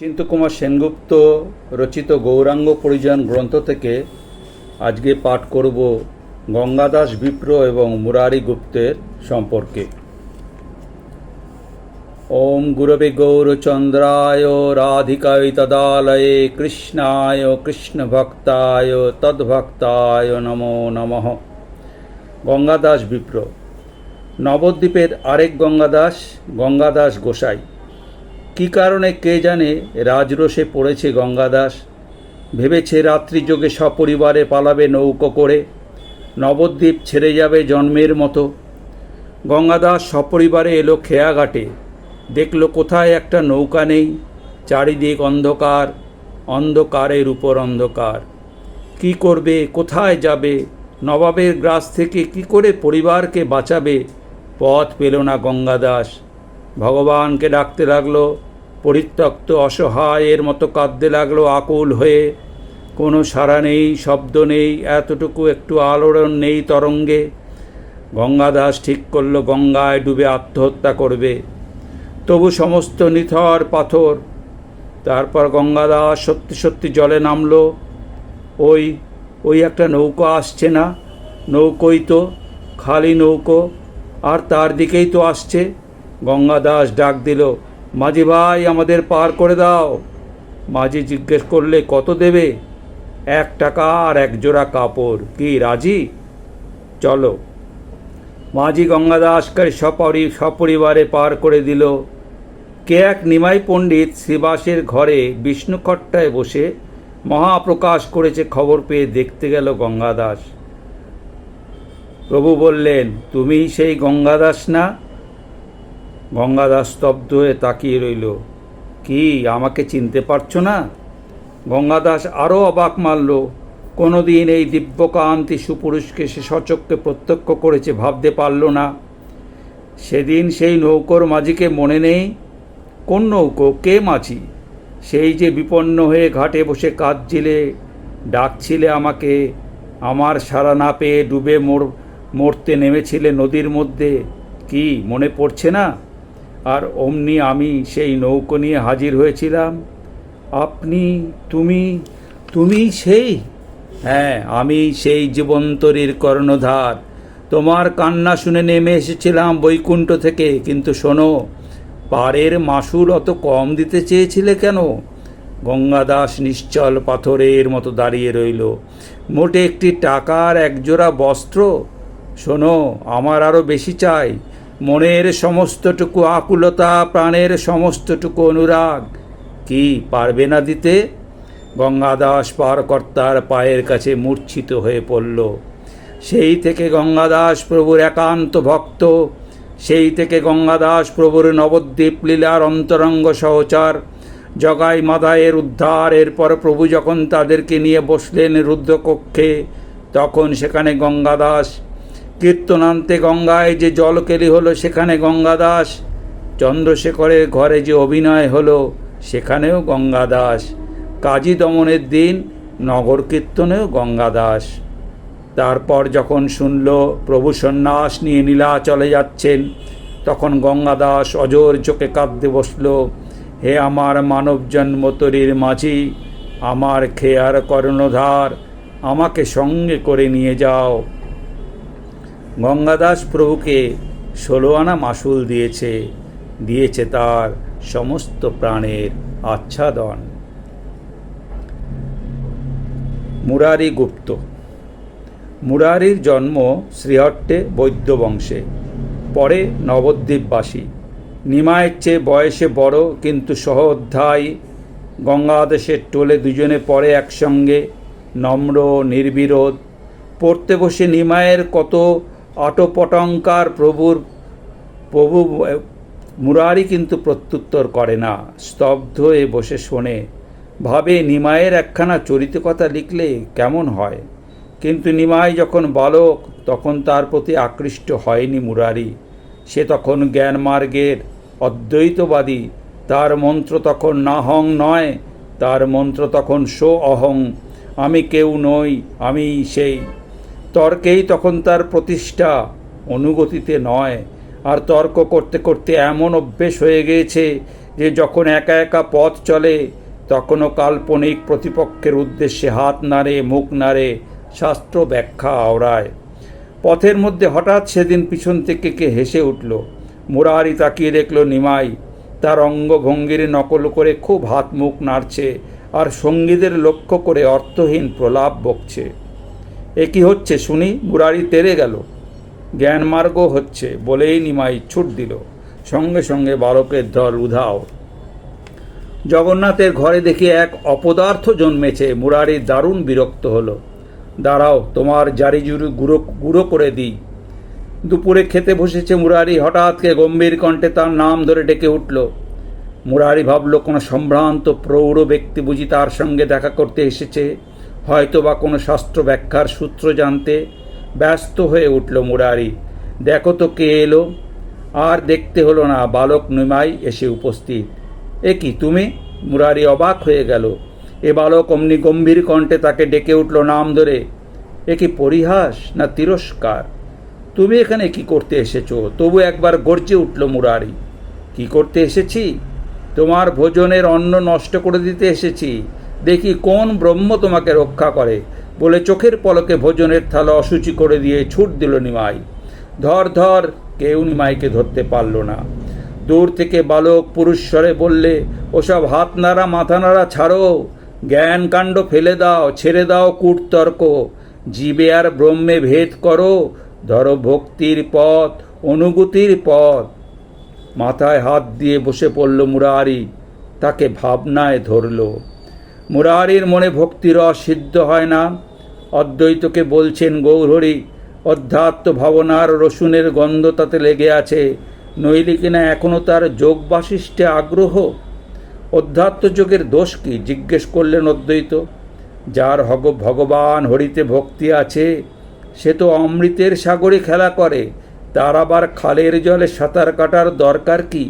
চিন্তকুমার সেনগুপ্ত রচিত গৌরাঙ্গ পরিজন গ্রন্থ থেকে আজকে পাঠ করব গঙ্গাদাস বিপ্র এবং মুরারি গুপ্তের সম্পর্কে। ওম গুরবে গৌরচন্দ্রায় রাধিকায় তদালয়ে কৃষ্ণায় কৃষ্ণভক্তায় তদ্ভক্তায় নমো নমঃ। গঙ্গাদাস বিপ্র। নবদ্বীপের আরেক গঙ্গাদাস গঙ্গাদাস গোসাই। কি কারণে কে জানে? রাজরোষে পড়েছে গঙ্গাদাস। ভেবেছে রাত্রিযোগে সপরিবারে পালাবে নৌকো করে। নবদ্বীপ ছেড়ে যাবে জন্মের মতো। গঙ্গাদাস সপরিবারে এলো খেয়াঘাটে। দেখল কোথায় একটা নৌকা নেই। চারিদিক অন্ধকার। অন্ধকারের উপর অন্ধকার। কি করবে? কোথায় যাবে? নবাবের গ্রাস থেকে কি করে পরিবারকে বাঁচাবে? পথ পেল না গঙ্গাদাস। ভগবানকে ডাকতে লাগল, পরিত্যক্ত অসহায়ের মতো কাঁদতে লাগল, আকুল হয়ে। কোনো সাড়া নেই, শব্দ নেই, এতটুকু একটু আলোড়ন নেই তরঙ্গে। গঙ্গাদাস ঠিক করল, গঙ্গায় ডুবে আত্মহত্যা করবে। তবু সমস্ত নিথর পাথর। তারপর গঙ্গাদাস সত্যি সত্যি জলে নামলো। ওই ওই একটা নৌকো আসছে না? নৌকোই তো, খালি নৌকো। আর তার দিকেই তো আসছে। গঙ্গাদাস ডাক দিল, মাঝি ভাই, আমাদের পার করে দাও। মাঝি জিজ্ঞেস করলে, কত দেবে? এক টাকা আর এক জোড়া কাপড়। কি, রাজি? চলো। মাঝি গঙ্গা গঙ্গাদাসকে সপরি, সপরিবারে পার করে দিল। কে এক নিমাই পণ্ডিত শ্রীবাসের ঘরে বিষ্ণুখট্টায় বসে মহাপ্রকাশ করেছে খবর পেয়ে দেখতে গেল গঙ্গাদাস প্রভু বললেন তুমি সেই গঙ্গাদাস না? গঙ্গাদাস স্তব্ধ হয়ে তাকিয়ে রইল। কি, আমাকে চিনতে পারছ না? গঙ্গাদাস আরও অবাক মারল। কোনোদিন এই দিব্যকান্তি সুপুরুষকে সে সচক্ষে প্রত্যক্ষ করেছে ভাবতে পারল না। সেদিন সেই নৌকোর মাঝিকে মনে নেই? কোন নৌকো? কে মাঝি? সেই যে বিপন্ন হয়ে ঘাটে বসে কাঁদছিলে, ডাকছিলে আমাকে, আমার সারা না পেয়ে ডুবে মোর, মরতে নেমেছিলে নদীর মধ্যে। কি, মনে পড়ছে না? আর অমনি আমি সেই নৌকো নিয়ে হাজির হয়েছিলাম। আপনি, তুমি তুমি সেই? হ্যাঁ আমি সেই জীবন্তরীর কর্ণধার। তোমার কান্না শুনে নেমে এসেছিলাম বৈকুণ্ঠ থেকে, কিন্তু শোনো, পাড়ের মাসুল অত কম দিতে চেয়েছিলে কেন? গঙ্গাদাস নিশ্চল পাথরের মতো দাঁড়িয়ে রইল। মোটে একটি টাকার একজোড়া বস্ত্র? শোনো, আমার আরও বেশি চাই। মনের সমস্তটুকু আকুলতা, প্রাণের সমস্তটুকু অনুরাগ। কি পারবে না দিতে? গঙ্গাদাস পারকর্তার পায়ের কাছে মূর্ছিত হয়ে পড়ল। সেই থেকে গঙ্গাদাস প্রভুর একান্ত ভক্ত। সেই থেকে গঙ্গাদাস প্রভুর নবদ্বীপ লীলার অন্তরঙ্গ সহচার। জগাই মাদায়ের উদ্ধার, এরপর প্রভু যখন তাদেরকে নিয়ে বসলেন রুদ্রকক্ষে, তখন সেখানে গঙ্গাদাস কীর্তনান্তে গঙ্গায় যে জলকেলি হলো, সেখানে গঙ্গাদাস। চন্দ্রশেখরের ঘরে যে অভিনয় হলো, সেখানেও গঙ্গাদাস। কাজী দমনের দিন, নগর কীর্তনেও গঙ্গাদাস। তারপর যখন শুনল, প্রভু সন্ন্যাস নিয়ে নীলা চলে যাচ্ছেন, তখন গঙ্গাদাস অজর চোখে কাঁদতে বসল, হে আমার মানব জন্মতরীর মাঝি, আমার খেয়ার কর্ণধার, আমাকে সঙ্গে করে নিয়ে যাও। গঙ্গাদাস প্রভুকে ষোলো আনা মাসুল দিয়েছে দিয়েছে তার সমস্ত প্রাণের আচ্ছাদন। মুরারি গুপ্ত। মুরারির জন্ম শ্রীহট্টে বৈদ্য বংশে, পরে নবদ্বীপবাসী। নিমায়ের চেয়ে বয়সে বড় কিন্তু সহ অধ্যায়ী গঙ্গাদেশের টোলে দুজনে পড়ে একসঙ্গে, নম্র, নির্বিরোধ। পড়তে বসে নিমায়ের কত আটোপটঙ্কার প্রভুর, প্রভু মুরারি কিন্তু প্রত্যুত্তর করে না। স্তব্ধ হয়ে বসে শোনে, ভাবে নিমায়ের একখানা চরিত কথা লিখলে কেমন হয়? কিন্তু নিমাই যখন বালক, তখন তার প্রতি আকৃষ্ট হয়নি মুরারি। সে তখন জ্ঞানমার্গের অদ্বৈতবাদী। তার মন্ত্র তখন নাহং নয়, তার মন্ত্র তখন সো অহং। আমি কেউ নই আমি সেই তর্কেই তখন তার প্রতিষ্ঠা, অনুগতিতে নয়। আর তর্ক করতে করতে এমন অভ্যেস হয়ে গিয়েছে যে যখন একা একা পথ চলে, তখনও কাল্পনিক প্রতিপক্ষের উদ্দেশ্যে হাত নাড়ে, মুখ নাড়ে, শাস্ত্র ব্যাখ্যা আওড়ায়। পথের মধ্যে হঠাৎ সেদিন পিছন থেকে কে হেসে উঠল। মুরারি তাকিয়ে দেখল নিমাই। তার অঙ্গভঙ্গির নকল করে খুব হাত মুখ নাড়ছে আর সঙ্গীদের লক্ষ্য করে অর্থহীন প্রলাপ বকছে। এ কি হচ্ছে শুনি? মুরারি তেরে গেল। জ্ঞানমার্গ হচ্ছে বলেই নিমাই ছুট দিল। সঙ্গে সঙ্গে বালকের দল উধাও। জগন্নাথের ঘরে দেখি এক অপদার্থ জন্মেছে। মুরারি দারুণ বিরক্ত হলো। দাঁড়াও, তোমার জারি জুড়ি গুঁড়ো গুঁড়ো করে দিই। দুপুরে খেতে বসেছে মুরারি। হঠাৎকে গম্ভীর কণ্ঠে তার নাম ধরে ডেকে উঠল। মুরারি ভাবল, কোনো সম্ভ্রান্ত প্রৌঢ় ব্যক্তি বুঝি তার সঙ্গে দেখা করতে এসেছে। হয়তো বা কোনো শাস্ত্র ব্যাখ্যার সূত্র জানতে ব্যস্ত হয়ে উঠল মুরারি। দেখো তো কে এলো। আর দেখতে হলো না, বালক নিমাই এসে উপস্থিত। এ কি তুমি? মুরারি অবাক হয়ে গেল। এ বালক অমনি গম্ভীর কণ্ঠে তাকে ডেকে উঠল নাম ধরে। এ কি পরিহাস না তিরস্কার? তুমি এখানে কি করতে এসেছ? তবু একবার গর্জে উঠল মুরারি। কি করতে এসেছি? তোমার ভোজনের অন্ন নষ্ট করে দিতে এসেছি। দেখি কোন ব্রহ্ম তোমাকে রক্ষা করে। বলে চোখের পলকে ভোজনের থালা অসুচি করে দিয়ে ছুট দিল নিমাই। ধর ধর, কেউ নিমাইকে ধরতে পারল না। দূর থেকে বালক পুরুষস্বরে বললে, ওসব হাত নাড়া, মাথা নাড়া ছাড়ো। জ্ঞান কাণ্ড ফেলে দাও, ছেড়ে দাও কূটতর্ক। জীবে আর ব্রহ্মে ভেদ করো। ধরো ভক্তির পথ, অনুভূতির পথ। মাথায় হাত দিয়ে বসে পড়ল মুরারি। তাকে ভাবনায় ধরল। মুরারির মনে ভক্তিরস সিদ্ধ হয় না। অদ্বৈতকে বলছেন গৌরহরি, অধ্যাত্ম ভাবনার রসুনের গন্ধ তাতে লেগে আছে। নইলে কিনা এখনও তার যোগ আগ্রহ? অধ্যাত্ম যোগের দোষ কি? জিজ্ঞেস করলেন অদ্বৈত। যার হগ ভগবান হরিতে ভক্তি আছে, সে তো অমৃতের সাগরে খেলা করে। তার আবার খালের জলে সাঁতার কাটার দরকার কি?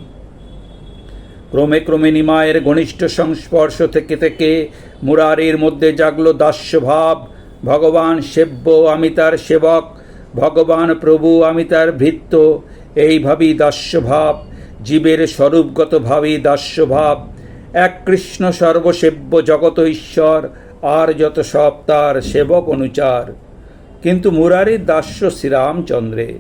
ক্রমে ক্রমে নিমায়ের ঘনিষ্ঠ সংস্পর্শ থেকে থেকে মুরারির মধ্যে জাগল দাস্যভাব। ভগবান সেব্য আমি তার সেবক, ভগবান প্রভু আমি তার ভৃত্য। এইভাবেই দাস্যভাব, জীবের স্বরূপগতভাবেই দাস্যভাব। এক কৃষ্ণ সর্বসেব্য জগত ঈশ্বর, আর যত সব তার সেবক অনুচার। কিন্তু মুরারির দাস্য শ্রীরামচন্দ্রে।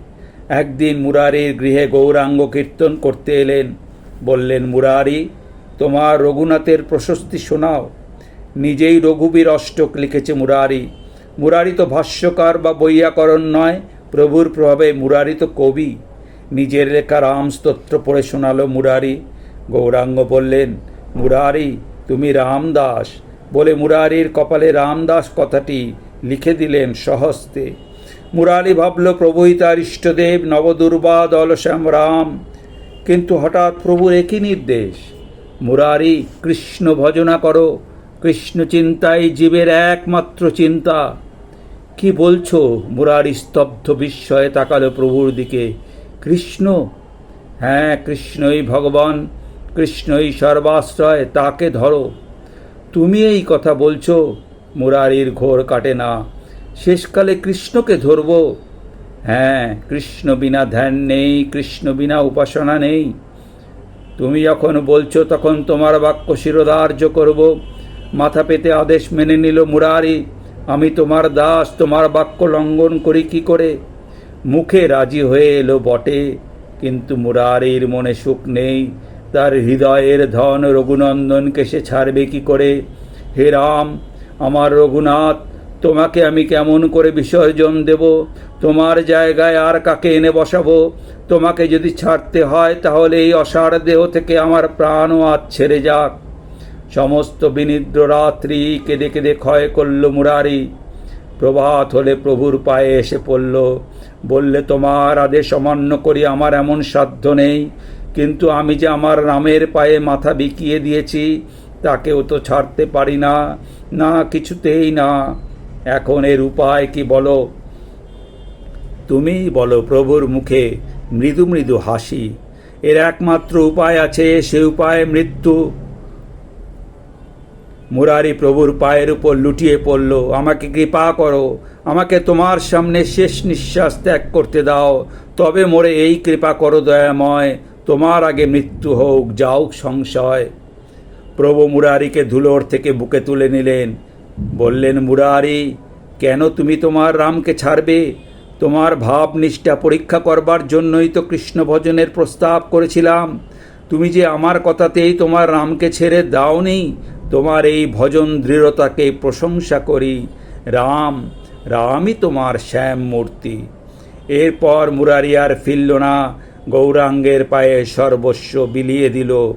একদিন মুরারির গৃহে গৌরাঙ্গ কীর্তন করতে এলেন। বললেন, মুরারি, তোমার রঘুনাথের প্রশস্তি শোনাও। নিজেই রঘুবীর অষ্টক লিখেছে মুরারি। মুরারি তো ভাষ্যকার বা বৈয়াকরণ নয়, প্রভুর প্রভাবে মুরারি তো কবি। নিজের লেখা রামস্তোত্র পড়ে শোনালো মুরারি। গৌরাঙ্গ বললেন, মুরারি, তুমি রামদাস। বলে মুরারির কপালে রামদাস কথাটি লিখে দিলেন সহস্তে। মুরারি ভাবল প্রভুই তার ইষ্টদেব নবদুর্বা, দলশ্যাম রাম। কিন্তু হঠাৎ প্রভুর একই নির্দেশ। মুরারি, কৃষ্ণ ভজনা করো। কৃষ্ণ চিন্তাই জীবের একমাত্র চিন্তা। কি বলছো মুরারি স্তব্ধ বিস্ময়ে তাকালো প্রভুর দিকে। কৃষ্ণ? হ্যাঁ কৃষ্ণই ভগবান। কৃষ্ণই সর্বাশ্রয়, তাকে ধরো। তুমি এই কথা বলছো? মুরারির ঘোর কাটে না। শেষকালে কৃষ্ণকে ধরব। হ্যাঁ কৃষ্ণ বিনা ধ্যান নেই, কৃষ্ণ বিনা উপাসনা নেই। তুমি যখন বলছো তখন তোমার বাক্য শিরোধার্য করব। মাথা পেতে আদেশ মেনে নিল মুরারি, আমি তোমার দাস, তোমার বাক্য লঙ্ঘন করি কি করে? মুখে রাজি হয়ে এলো বটে, কিন্তু মুরারির মনে সুখ নেই। তার হৃদয়ের ধন রঘুনন্দনকে সে ছাড়বে কি করে? হে রাম, আমার রঘুনাথ তোমাকে আমি কেমন করে বিসর্জন দেব? তোমার জায়গায় আর কাকে এনে বসাবো? তোমাকে যদি ছাড়তে হয়, তাহলে এই অসার দেহ থেকে আমার প্রাণও আজ ছেড়ে যাক। সমস্ত বিনিদ্র রাত্রি কেঁদে কেঁদে ক্ষয় করল মুরারি। প্রভাত হলে প্রভুর পায়ে এসে পড়ল। বললে, তোমার আদেশ অমান্য করি, আমার এমন সাধ্য নেই। কিন্তু আমি যে আমার রামের পায়ে মাথা বিকিয়ে দিয়েছি, তাকেও তো ছাড়তে পারি না। না, কিছুতেই না। এখন এর উপায় কি বলো? তুমি বলো প্রভুর মুখে, মৃদু মৃদু হাসি। এর একমাত্র উপায় আছে, সে উপায় মৃত্যু। মুরারি প্রভুর পায়ের উপর লুটিয়ে পড়ল, আমাকে কৃপা করো, আমাকে তোমার সামনে শেষ নিঃশ্বাস ত্যাগ করতে দাও। তবে মোরে এই কৃপা করো দয়াময়, তোমার আগে মৃত্যু হোক, যাও সংশয়। প্রভু মুরারিকে ধুলোর থেকে বুকে তুলে নিলেন। বললেন, মুরারি, কেন তুমি তোমার রামকে ছাড়বে? তোমার ভাব নিষ্ঠা পরীক্ষা করবার জন্যই তো কৃষ্ণ ভজনের প্রস্তাব করেছিলাম। তুমি যে আমার কথাতেই তোমার রামকে ছেড়ে দাওনি, তোমার এই ভজন দৃঢ়তাকে প্রশংসা করি। রাম, রামই তোমার শ্যাম মূর্তি। এরপর মুরারি আর ফিরল না, গৌরাঙ্গের পায়ে সর্বস্ব বিলিয়ে দিল।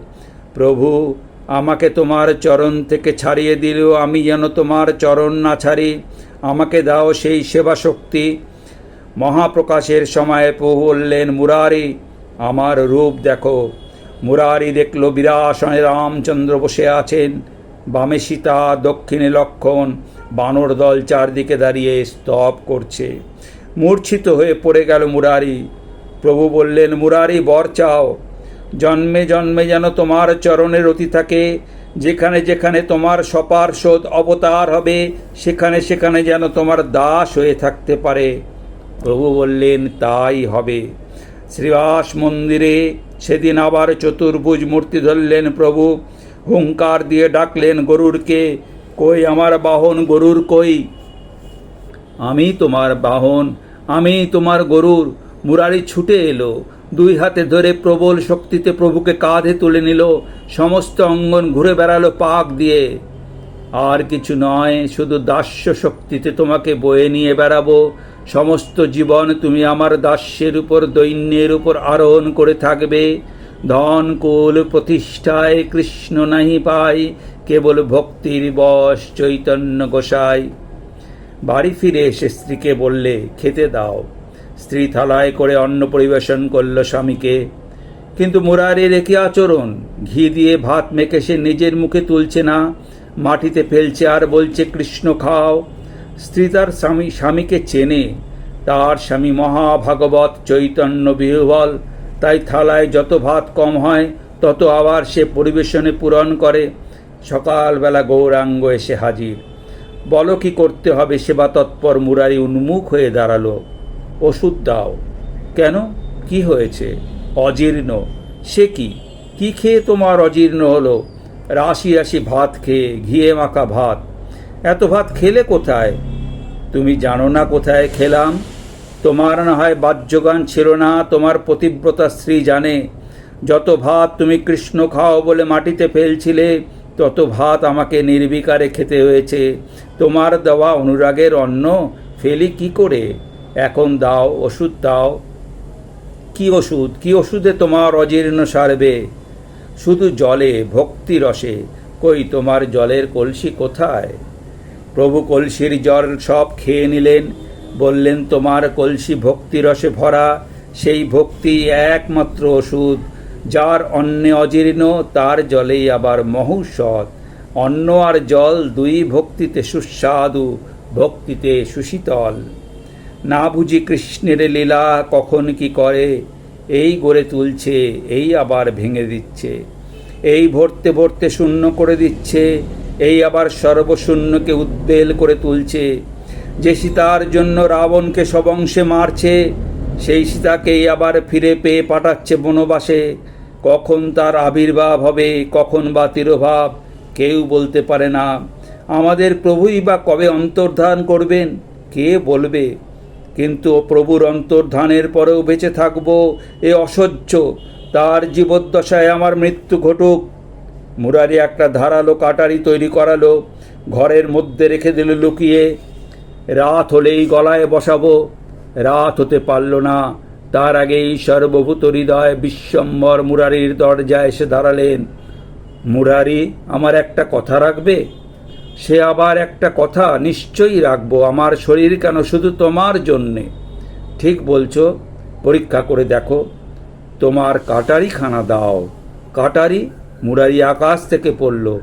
প্রভু আমাকে তোমার চরণ থেকে ছাড়িয়ে দিল, আমি যেন তোমার চরণ না ছাড়ি। আমাকে দাও সেই সেবা শক্তি মহাপ্রকাশের সময় বললেন, মুরারি, আমার রূপ দেখো। মুরারি দেখল বিরাসনে রামচন্দ্র বসে আছেন। বামে সীতা, দক্ষিণে লক্ষণ, বানর দল চারদিকে দাঁড়িয়ে স্তব করছে। মূর্ছিত হয়ে পড়ে গেল মুরারি। প্রভু বললেন, মুরারি, বর চাও। জন্মে জন্মে যেন তোমার চরণের অতি থাকে। যেখানে যেখানে তোমার সপার্ষদ অবতার হবে, সেখানে সেখানে যেন তোমার দাস হয়ে থাকতে পারে। প্রভু বললেন, তাই হবে। শ্রীবাস মন্দিরে সেদিন আবার চতুর্ভুজ মূর্তি ধরলেন প্রভু। হুঙ্কার দিয়ে ডাকলেন গরুরকে, কই আমার বাহন গরুর কই? আমি তোমার বাহন, আমি তোমার গরুর। মুরারি ছুটে এলো দুই হাতে ধরে প্রবল শক্তিতে প্রভুকে কাঁধে তুলে নিল। সমস্ত অঙ্গন ঘুরে বেড়ালো পাক দিয়ে। আর কিছু নয়, শুধু দাস্য শক্তিতে তোমাকে বয়ে নিয়ে বেড়াবো। সমস্ত জীবন তুমি আমার দাস্যের উপর, দৈন্যের উপর আরোহণ করে থাকবে। ধন, কুল, প্রতিষ্ঠায় কৃষ্ণ নাহি পাই, কেবল ভক্তির বশ চৈতন্য গোসাই। বাড়ি ফিরে এসে স্ত্রীকে বললে, খেতে দাও। স্ত্রী থালায় করে অন্ন পরিবেশন করল স্বামীকে। কিন্তু মুরারির একই আচরণ, ঘি দিয়ে ভাত মেখে সে নিজের মুখে তুলছে না, মাটিতে ফেলছে আর বলছে, কৃষ্ণ, খাও। স্ত্রী তার স্বামী, স্বামীকে চেনে। তার স্বামী মহাভাগবত চৈতন্য বিহবল, তাই থালায় যত ভাত কম হয়, তত আবার সে পরিবেশনে পূরণ করে। সকালবেলা গৌরাঙ্গ এসে হাজির। বলো কি করতে হবে সেবা তৎপর মুরারি উন্মুখ হয়ে দাঁড়াল। ওষুধ দাও। কেন? কি হয়েছে? অজীর্ণ। সে কি? কি খেয়ে তোমার অজীর্ণ হলো? রাশি রাশি ভাত খেয়ে ঘিয়ে মাখা ভাত। এত ভাত খেলে কোথায়? তুমি জানো না কোথায় খেলাম? তোমার না হয় বাহ্যগান ছিল না, তোমার পতিব্রতা স্ত্রী জানে। যত ভাত তুমি কৃষ্ণ খাও বলে মাটিতে ফেলছিলে, তত ভাত আমাকে নির্বিকারে খেতে হয়েছে। তোমার দেওয়া অনুরাগের অন্ন ফেলি কি করে? এখন দাও, ওষুধ দাও। কি ওষুধ? কি ওষুধে তোমার অজীর্ণ সারবে? শুধু জলে ভক্তি রসে। কই তোমার জলের কলসি কোথায়? প্রভু কলসির জল সব খেয়ে নিলেন। বললেন, তোমার কলসি ভক্তি রসে ভরা। সেই ভক্তি একমাত্র ওষুধ। যার অন্নে অজীর্ণ, তার জলেই আবার মহৌষধ। অন্ন আর জল দুই ভক্তিতে সুস্বাদু, ভক্তিতে সুশীতল। না বুঝি কৃষ্ণের লীলা কখন কি করে? এই গড়ে তুলছে, এই আবার ভেঙে দিচ্ছে। এই ভরতে ভরতে শূন্য করে দিচ্ছে, এই আবার সর্বশূন্যকে উদ্বেল করে তুলছে। যে সীতার জন্য রাবণকে সবংশে মারছে, সেই সীতাকেই আবার ফিরে পেয়ে পাঠাচ্ছে বনবাসে। কখন তার আবির্ভাব হবে, কখন বা তিরোভাব, কেউ বলতে পারে না। আমাদের প্রভুই বা কবে অন্তর্ধান করবেন, কে বলবে? কিন্তু প্রভুর অন্তর্ধানের পরেও বেঁচে থাকব, এ অসহ্য। তার জীবদ্দশায় আমার মৃত্যু ঘটুক। মুরারি একটা ধারালো কাটারি তৈরি করালো, ঘরের মধ্যে রেখে দিল লুকিয়ে। রাত হলেই গলায় বসাবো, রাত হতে পারল না। তার আগেই সর্বভূত হৃদয় বিশ্বম্বর মুরারির দরজায় এসে দাঁড়ালেন। মুরারি, আমার একটা কথা রাখবে? সে আবার একটা কথা নিশ্চয়ই রাখব, আমার শরীর কেন শুধু তোমার জন্যে? ঠিক বলছো, পরীক্ষা করে দেখো। তোমার কাটারি খানা দাও। কাটারি মুরারি আকাশ থেকে পড়ল।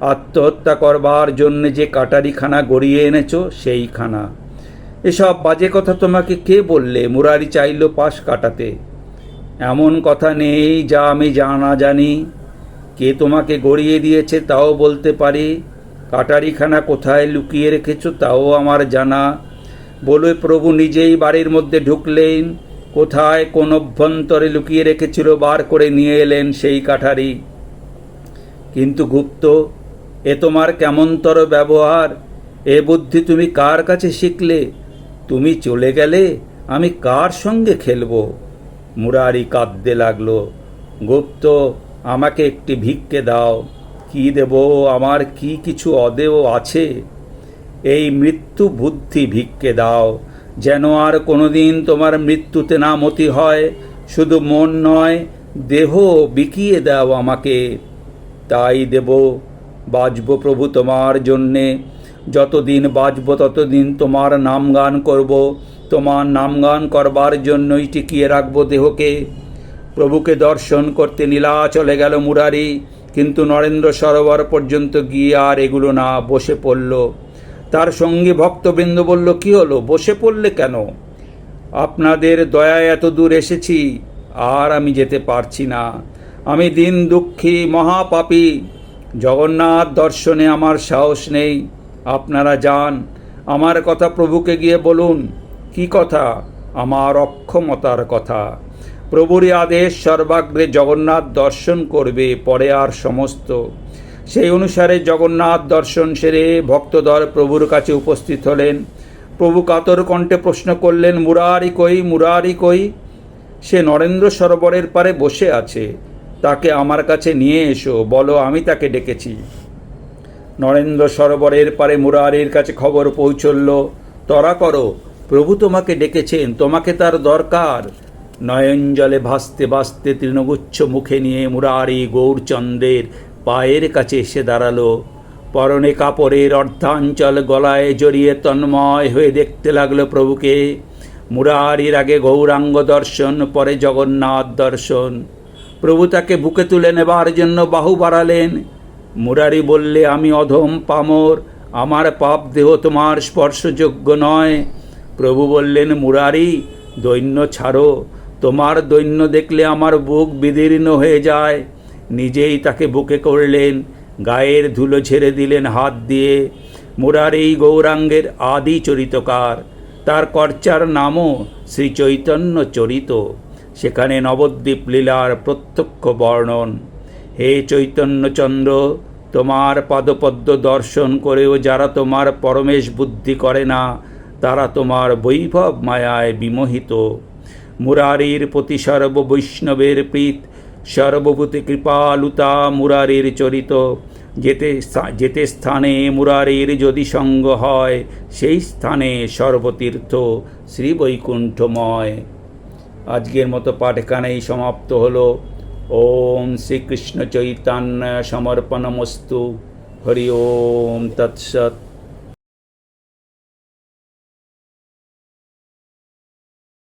আত্মহত্যা করবার জন্যে যে কাটারি খানা গড়িয়ে এনেছো সেই খানা এসব বাজে কথা তোমাকে কে বললে? মুরারি চাইল পাশ কাটাতে। এমন কথা নেই যা আমি জানা জানি। কে তোমাকে গড়িয়ে দিয়েছে তাও বলতে পারি? কাটারিখানা কোথায় লুকিয়ে রেখেছ তাও আমার জানা। বলে প্রভু নিজেই বাড়ির মধ্যে ঢুকলেন। কোথায় কোন অভ্যন্তরে লুকিয়ে রেখেছিল বার করে নিয়ে এলেন সেই কাঠারি কিন্তু গুপ্ত, এ তোমার কেমনতর ব্যবহার? এ বুদ্ধি তুমি কার কাছে শিখলে? তুমি চলে গেলে আমি কার সঙ্গে খেলব? মুরারি কাঁদতে লাগল। গুপ্ত, আমাকে একটি ভিক্ষে দাও। কি দেব? আমার কি কিছু অদেও আছে? এই মৃত্যু বুদ্ধি ভিক্ষে দাও। যেন আর কোনোদিন তোমার মৃত্যুতে না মতি হয়। শুধু মন নয়, দেহ বিকিয়ে দাও আমাকে। তাই দেব, বাজব প্রভু তোমার জন্যে। যতদিন বাজব, ততদিন তোমার নাম গান করব। তোমার নাম গান করবার জন্যই টিকিয়ে রাখব দেহকে। প্রভুকে দর্শন করতে নীলা চলে গেল মুরারি। কিন্তু নরেন্দ্র সরোবর পর্যন্ত গিয়ে আর এগুলো না বসে পড়ল। তার সঙ্গী ভক্তবৃন্দ বলল, কি হলো? বসে পড়লে কেন? আপনাদের দয়ায় এত দূর এসেছি, আর আমি যেতে পারছি না। আমি দিন দুঃখী, মহাপাপী। জগন্নাথ দর্শনে আমার সাহস নেই। আপনারা যান। আমার কথা প্রভুকে গিয়ে বলুন। কি কথা? আমার অক্ষমতার কথা। প্রভুরই আদেশ সর্বাগ্রে জগন্নাথ দর্শন করবে পরে আর সমস্ত। সেই অনুসারে জগন্নাথ দর্শন সেরে ভক্তদল প্রভুর কাছে উপস্থিত হলেন। প্রভু কাতর কণ্ঠে প্রশ্ন করলেন, মুরারি কই মুরারি কই? সে নরেন্দ্র সরোবরের পারে বসে আছে। তাকে আমার কাছে নিয়ে এসো, বলো আমি তাকে ডেকেছি। নরেন্দ্র সরোবরের পারে মুরারির কাছে খবর পৌঁছল তরা করো, প্রভু তোমাকে ডেকেছেন, তোমাকে তার দরকার। নয়ন জলে ভাসতে ভাসতে তৃণগুচ্ছ মুখে নিয়ে মুরারি গৌরচন্দ্রের পায়ের কাছে এসে দাঁড়াল। পরনে কাপড়ের অর্ধাঞ্চল গলায় জড়িয়ে তন্ময় হয়ে দেখতে লাগল প্রভুকে। মুরারির আগে গৌরাঙ্গ দর্শন, পরে জগন্নাথ দর্শন। প্রভু তাকে বুকে তুলে নেবার জন্য বাহু বাড়ালেন। মুরারি বললে, আমি অধম পামর, আমার পাপ দেহ তোমার স্পর্শযোগ্য নয়। প্রভু বললেন, মুরারি, দৈন্য ছাড়ো তোমার দৈন্য দেখলে আমার বুক বিদীর্ণ হয়ে যায়। নিজেই তাকে বুকে করলেন, গায়ের ধুলো ছেড়ে দিলেন হাত দিয়ে। মুরারি গৌরাঙ্গের আদি চরিতকার, তার কর্চার নামও শ্রী চৈতন্য চরিত। সেখানে নবদ্বীপ লীলার প্রত্যক্ষ বর্ণন। হে চৈতন্যচন্দ্র তোমার পাদপদ্ম দর্শন করেও যারা তোমার পরমেশ বুদ্ধি করে না, তারা তোমার বৈভব মায়ায় বিমোহিত। মুরারির প্রতি সর্ব বৈষ্ণবের প্রীত, সর্বভূতি কৃপালুতা মুরারির চরিত। যেতে যেতে স্থানে মুরারির যদি সঙ্গ হয়, সেই স্থানে সর্বতীর্থ শ্রী বৈকুণ্ঠময় আজকের মতো পাঠ এখানেই সমাপ্ত হলো। ওম শ্রীকৃষ্ণ চৈতন্য সমর্পণমস্তু। হরি ওম তৎসৎ।